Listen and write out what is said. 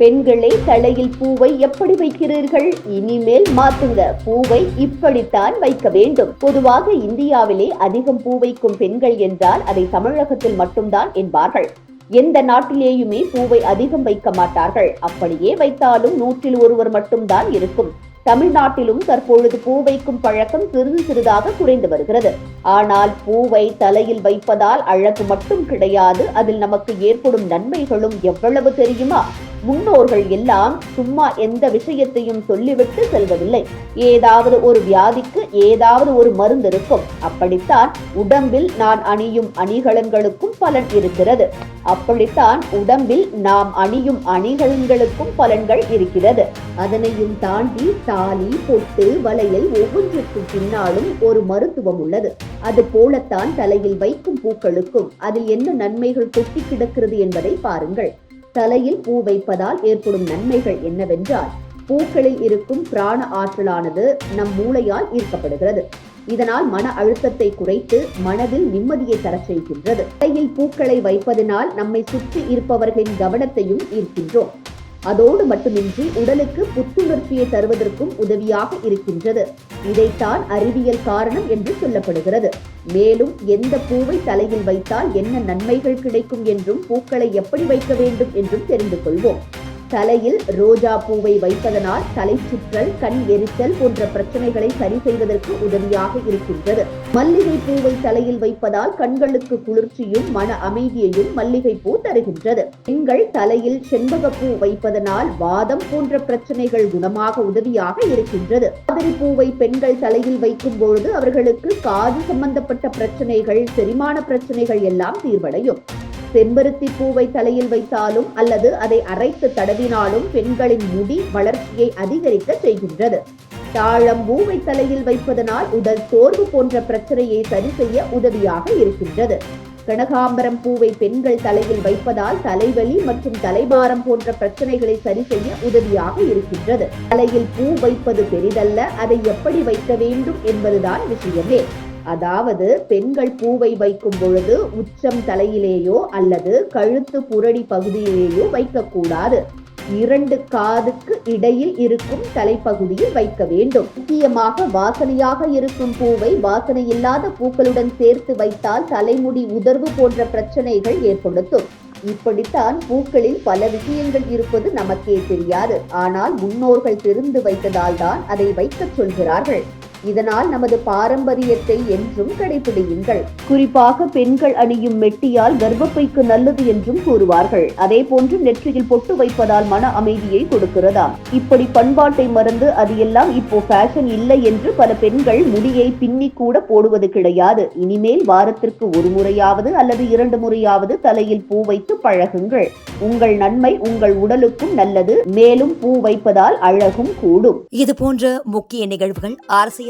பெண்களே தலையில் பூவை எப்படி வைக்கிறீர்கள்? இனிமேல் மாத்துங்க. பூவை இப்படித்தான் வைக்க வேண்டும். பொதுவாக இந்தியாவிலே அதிகம் பூ வைக்கும் பெண்கள் என்றால் அதை தமிழகத்தில் மட்டும்தான் என்பார்கள். எந்த நாட்டிலேயுமே பூவை அதிகம் வைக்க மாட்டார்கள். அப்படியே வைத்தாலும் நூற்றில் ஒருவர் மட்டும்தான் இருக்கும். தமிழ்நாட்டிலும் தற்பொழுது பூ வைக்கும் பழக்கம் சிறிது சிறிதாக குறைந்து வருகிறது. ஆனால் பூவை தலையில் வைப்பதால் அழகு மட்டும் கிடையாது. அதில் நமக்கு ஏற்படும் நன்மைகளும் எவ்வளவு தெரியுமா? முன்னோர்கள் எல்லாம் சும்மா எந்த விஷயத்தையும் சொல்லிவிட்டு செல்வதில்லை. ஏதாவது ஒரு வியாதிக்கு ஏதாவது ஒரு மருந்து இருக்கும். அப்படித்தான் உடம்பில் நான் அணியும் அணிகலன்களுக்கும் பலன் இருக்கிறது. அப்படித்தான் உடம்பில் நாம் அணியும் அணிகலன்களுக்கும் பலன்கள் இருக்கிறது. அதனையும் தாண்டி தாலி பொட்டு வளையல் ஒவ்வொன்றுக்கும் பின்னாலும் ஒரு மருத்துவம் உள்ளது. அது போலத்தான் தலையில் வைக்கும் பூக்களுக்கும் அதில் என்ன நன்மைகள் கொட்டி கிடக்கிறது என்பதை பாருங்கள். தலையில் பூ வைப்பதால் ஏற்படும் நன்மைகள் என்னவென்றால் பூக்களில் இருக்கும் பிராண ஆற்றலானது நம் மூளையால் ஈர்க்கப்படுகிறது. இதனால் மன அழுத்தத்தை குறைத்து மனதில் நிம்மதியை தரச் செய்கின்றது. தலையில் பூக்களை வைப்பதனால் நம்மை சுற்றி இருப்பவர்களின் கவனத்தையும் ஈர்க்கின்றோம். அதோடு மட்டுமின்றி உடலுக்கு புத்துணர்ச்சியை தருவதற்கும் உதவியாக இருக்கின்றது. இதைத்தான் அறிவியல் காரணம் என்று சொல்லப்படுகிறது. மேலும் எந்த பூவை தலையில் வைத்தால் என்ன நன்மைகள் கிடைக்கும் என்றும் பூக்களை எப்படி வைக்க வேண்டும் என்றும் தெரிந்து கொள்வோம். தலையில் ரோஜா பூவை வைப்பதனால் தலை சுற்றல் கண் எரிச்சல் போன்ற பிரச்சனைகளை சரி செய்வதற்கு உதவியாக இருக்கின்றது. மல்லிகை பூவை தலையில் வைப்பதால் கண்களுக்கு குளிர்ச்சியும் மன அமைதியையும் மல்லிகை பூ தருகின்றது. பெண்கள் தலையில் செண்பக பூ வைப்பதனால் வாதம் போன்ற பிரச்சனைகள் குணமாக உதவியாக இருக்கின்றது. மாதிரி பூவை பெண்கள் தலையில் வைக்கும் பொழுது அவர்களுக்கு காது சம்பந்தப்பட்ட பிரச்சனைகள் செரிமான பிரச்சனைகள் எல்லாம் தீர்வடையும். செம்பருத்தி பூவை தலையில் வைத்தாலும் அல்லது அதை அரைத்து தடவினாலும் பெண்களின் முடி வளர்ச்சியை அதிகரிக்க செய்கின்றது. தாழம் பூவை தலையில் வைப்பதனால் உடல் சோர்வு போன்ற பிரச்சனையை சரி செய்ய உதவியாக இருக்கின்றது. கனகாம்பரம் பூவை பெண்கள் தலையில் வைப்பதால் தலைவலி மற்றும் தலைபாரம் போன்ற பிரச்சனைகளை சரி செய்ய உதவியாக இருக்கின்றது. தலையில் பூ வைப்பது பெரிதல்ல அதை எப்படி வைக்க வேண்டும் என்பதுதான் விஷயமே. அதாவது பெண்கள் பூவை வைக்கும் பொழுது உச்சம் தலையிலேயோ அல்லது கழுத்து புரடி பகுதியிலேயோ வைக்கக்கூடாது. இரண்டு காதுக்கு இடையில் இருக்கும் தலைப்பகுதியில் வைக்க வேண்டும். முக்கியமாக வாசனையாக இருக்கும் பூவை வாசனை இல்லாத பூக்களுடன் சேர்த்து வைத்தால் தலைமுடி உதர்வு போன்ற பிரச்சனைகள் ஏற்படுத்தும். இப்படித்தான் பூக்களில் பல விஷயங்கள் இருப்பது நமக்கே தெரியாது. ஆனால் முன்னோர்கள் தெரிந்து வைத்ததால் தான் அதை வைக்கச் சொல்கிறார்கள். இதனால் நமது பாரம்பரியத்தை என்றும் கடைபிடியுங்கள் குறிப்பாக பெண்கள் அணியும் மெட்டியால் கர்ப்பப்பைக்கு நல்லது என்றும் கூறுவார்கள். அதே போன்று நெற்றியில் பொட்டு வைப்பதால் மன அமைதியை கொடுக்கிறதாம். இப்படி பண்பாட்டை மறந்து அது எல்லாம் இப்போ ஃபேஷன் இல்லை என்று பல பெண்கள் முடியை பின்னி கூட போடுவது கிடையாது. இனிமேல் வாரத்திற்கு ஒரு முறையாவது அல்லது இரண்டு முறையாவது தலையில் பூ வைத்து பழகுங்கள். உங்கள் நன்மை உங்கள் உடலுக்கும் நல்லது. மேலும் பூ வைப்பதால் அழகும் கூடும். இது போன்ற முக்கிய நிகழ்வுகள் அரசியல்